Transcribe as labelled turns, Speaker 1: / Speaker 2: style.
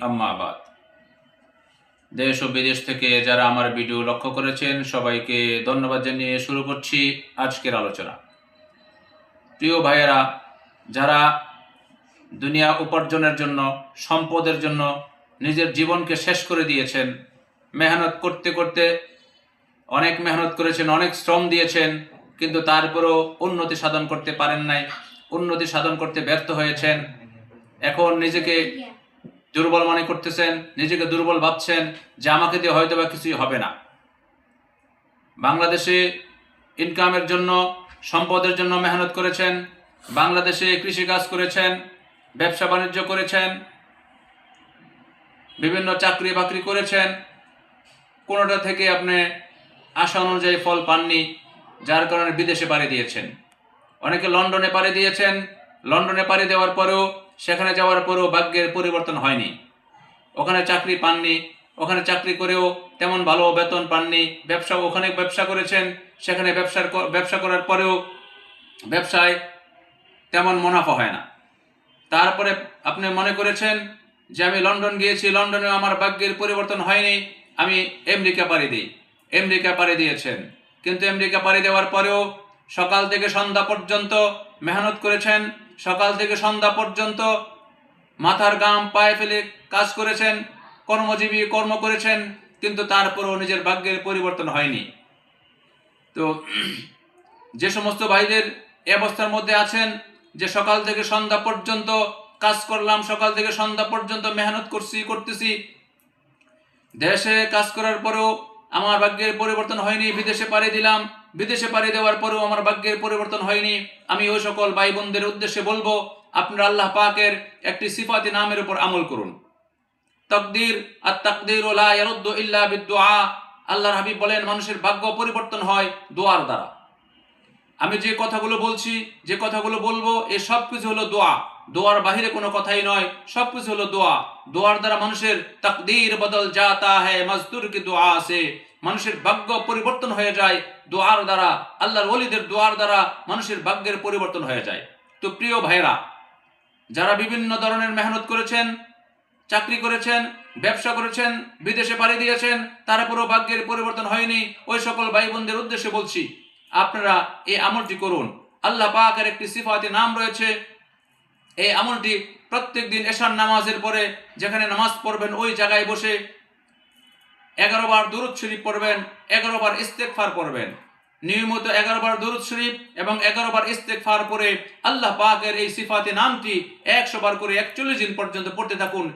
Speaker 1: আম্মাবাদ দেশ ও বিদেশ থেকে যারা আমার ভিডিও লক্ষ্য করেছেন, সবাইকে ধন্যবাদ জানিয়ে শুরু করছি আজকের আলোচনা। প্রিয় ভাইয়েরা, যারা দুনিয়া উপার্জনের জন্য, সম্পদের জন্য নিজের জীবনকে শেষ করে দিয়েছেন, মেহনত করতে করতে অনেক মেহনত করেছেন, অনেক শ্রম দিয়েছেন, কিন্তু তারপরেও উন্নতি সাধন করতে পারেন নাই, উন্নতি সাধন করতে ব্যর্থ হয়েছেন, এখন নিজেকে দুর্বল মনে করতেছেন, নিজেকে দুর্বল ভাবছেন যে আমাকে দিয়ে হয়তো বা কিছুই হবে না। বাংলাদেশে ইনকামের জন্য, সম্পদের জন্য মেহনত করেছেন, বাংলাদেশে কৃষিকাজ করেছেন, ব্যবসা বাণিজ্য করেছেন, বিভিন্ন চাকরি বাকরি করেছেন, কোনোটা থেকে আপনি আশা অনুযায়ী ফল পাননি, যার কারণে বিদেশে পাড়ি দিয়েছেন। অনেকে লন্ডনে পাড়ি দিয়েছেন, লন্ডনে পাড়ি দেওয়ার পরেও সেখানে যাওয়ার পরেও ভাগ্যের পরিবর্তন হয়নি। ওখানে চাকরি পাননি, ওখানে চাকরি করেও তেমন ভালো বেতন পাননি। ব্যবসা ওখানে ব্যবসা করেছেন, সেখানে ব্যবসার ব্যবসা করার পরেও ব্যবসায় তেমন মুনাফা হয় না। তারপরে আপনি মনে করেছেন যে আমি লন্ডন গিয়েছি, লন্ডনে আমার ভাগ্যের পরিবর্তন হয়নি, আমি আমেরিকা পাড়ি দিই। আমেরিকা পাড়ি দিয়েছেন। কিন্তু আমেরিকা পাড়ি দেওয়ার পরেও সকাল থেকে সন্ধ্যা পর্যন্ত মেহনত করেছেন, সকাল থেকে সন্ধ্যা পর্যন্ত মাথার গাম পায়ে ফেলে কাজ করেছেন, কর্মজীবী কর্ম করেছেন, কিন্তু তারপরেও নিজের ভাগ্যের পরিবর্তন হয়নি। তো যে সমস্ত ভাইদের এ অবস্থার মধ্যে আছেন, যে সকাল থেকে সন্ধ্যা পর্যন্ত কাজ করলাম, সকাল থেকে সন্ধ্যা পর্যন্ত মেহনত করছি, করতেছি, দেশে কাজ করার পরেও আমার ভাগ্যের পরিবর্তন হয়নি, বিদেশে পাড়ি দিলাম বিদেশে পাড়ি দেওয়ার পরেও আমার ভাগ্যের পরিবর্তন হয়নি। আমি ওই সকল ভাই বোনদের উদ্দেশ্যে বলব, আপনারা আল্লাহ পাকের একটি সিফাতি নামের উপর আমল করুন। তকদির, আর তাকদির লা ইয়ারুদ্দু ইল্লা বিদুআ আল্লাহর হাবিব বলেন, মানুষের ভাগ্য পরিবর্তন হয় দোয়ার দ্বারা। আমি যে কথাগুলো বলছি, যে কথাগুলো বলব, এ সব কিছু হলো দোয়া দোয়ার বাহিরে কোনো কথাই নয়, সব কিছু হলো দোয়া দোয়ার দ্বারা মানুষের তাকদীর বদল যাতা হ্যায়, মজদুর কি দোয়া আছে। মানুষের ভাগ্য পরিবর্তন হয়ে যায় দোয়ার দ্বারা, আল্লাহর ওলিদের দোয়ার দ্বারা মানুষের ভাগ্যের পরিবর্তন হয়ে যায়। তো প্রিয় ভাইরা যারা বিভিন্ন ধরনের মেহনত করেছেন, চাকরি করেছেন, ব্যবসা করেছেন, বিদেশে পাড়ি দিয়েছেন তারপরও ভাগ্যের পরিবর্তন হয়নি, ওই সকল ভাই বোনদের উদ্দেশ্যে বলছি, আপনারা এই আমলটি করুন। আল্লাহ পাকের একটি সিফাতি নাম রয়েছে, এই আমলটি প্রত্যেক দিন এশার নামাজের পরে যেখানে নামাজ পড়বেন ওই জায়গায় বসে এগারো বার দুরুদ শরীফ পড়বেন, এগারো বার ইস্তেকফার পড়বেন। নিয়মিত এগারো বার দুরুদ শরীফ এবং এগারো বার ইস্তেকফার পরে আল্লাহ পাকের এই সিফাতে নামটি একশো বার করে একচল্লিশ দিন পর্যন্ত পড়তে থাকুন।